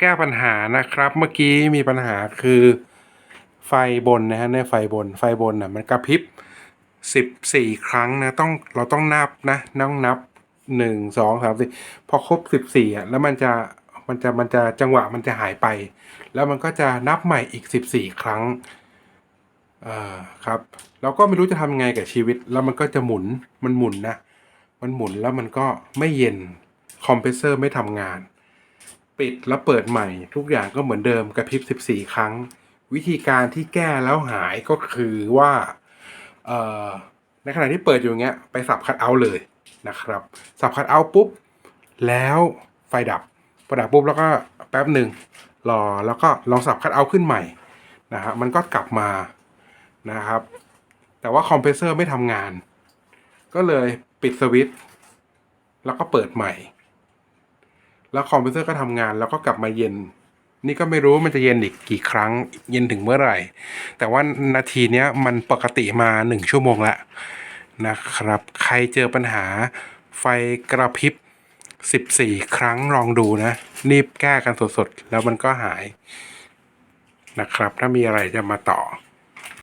แก้ปัญหานะครับ เมื่อกี้มีปัญหาคือไฟบนนะฮะเนี่ยไฟบนไฟบนน่ะมันกระพริบสิบสี่ครั้งนะต้องเราต้องนับนะต้องนับหนึ่งสองสามสี่พอครบสิบสี่อะแล้วมันจะมันจะมันจะจังหวะมันจะหายไป แล้วมันก็จะนับใหม่อีกสิบสี่ครั้งอ่าครับเราก็ไม่รู้จะทำไงกับชีวิต แล้วมันก็จะหมุนมันหมุนนะ มันหมุนแล้วมันก็ไม่เย็นคอมเพรสเซอร์ไม่ทำงาน ปิดแล้วเปิดใหม่ ทุกอย่างก็เหมือนเดิมกระพริบ 14 ครั้ง วิธีการที่แก้แล้วหายก็คือว่าในขณะที่เปิดอยู่เงี้ยไปสับคัดเอาท์เลยนะครับ สับคัดเอาท์ปุ๊บ แล้วไฟดับพอดับปุ๊บแล้วก็แป๊บหนึ่งรอแล้วก็ลองสับคัดเอาท์ขึ้นใหม่นะฮะมันก็กลับมานะครับ แต่ว่าคอมเพรสเซอร์ไม่ทำงาน ก็เลยปิดสวิตช์แล้วก็เปิดใหม่ แล้วคอมพิวเตอร์ก็ทำงานแล้วก็กลับมาเย็น นี่ก็ไม่รู้มันจะเย็นอีกกี่ครั้ง เย็นถึงเมื่อไหร่ แต่ว่านาทีเนี้ยมันปกติมาหนึ่งชั่วโมงแล้วนะครับ ใครเจอปัญหาไฟกระพริบ 14 ครั้งลองดูนะรีบแก้กันสดๆ แล้วมันก็หายนะครับ ถ้ามีอะไรจะมาต่อ